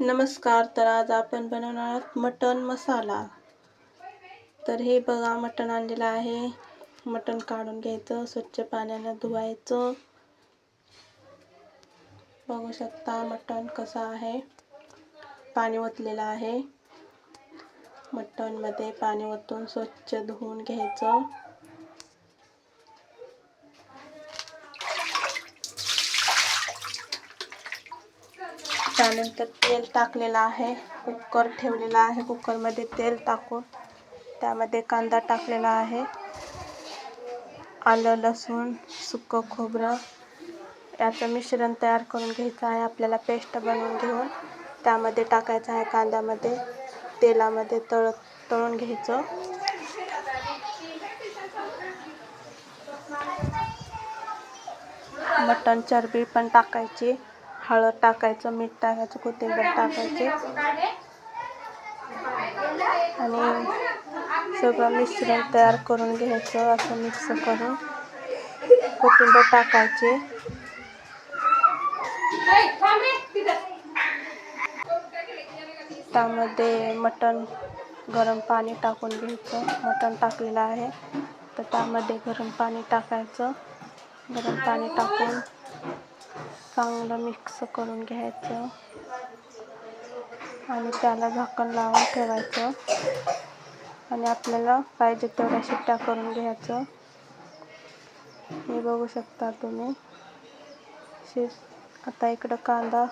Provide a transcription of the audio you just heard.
नमस्कार तर आज आपण बनवणार आहोत मटण मसाला. तर हे बघा मटण आणलेलं आहे. मटण काढून घ्यायचं स्वच्छ पाण्यानं धुवायचं. बघू शकता मटण कसं आहे. पाणी ओतलेलं आहे. मटणमध्ये पाणी ओतून स्वच्छ धुवून घ्यायचं. त्यानंतर तेल टाकलेलं आहे. कुकर ठेवलेला आहे. कुकरमध्ये तेल टाकून त्यामध्ये कांदा टाकलेला आहे. आलं लसूण सुकं खोबरं. याचं मिश्रण तयार करून घ्यायचं आहे. आपल्याला पेस्ट बनवून घेऊन त्यामध्ये टाकायचं आहे कांद्यामध्ये. तेलामध्ये तळ तळून घ्यायचं. मटण चरबी पण टाकायची. हळद टाकायचं मीठ टाकायचं कोथिंबीर टाकायची. आणि सगळं मिश्रण तयार करून घ्यायचं असं मिक्स करून कोथिंबीर टाकायची. त्यामध्ये मटण गरम पाणी टाकून घ्यायचं. मटण टाकलेलं आहे तर त्यामध्ये गरम पाणी टाकायचं. गरम पाणी टाकून चांगलं मिक्स करून घ्यायचं. आणि त्याला झाकण लावून ठेवायचं. आणि आपल्याला पाहिजे तेवढ्या शिट्ट्या करून घ्यायचं. हे बघू शकता तुम्ही. शे आता इकडं कांदा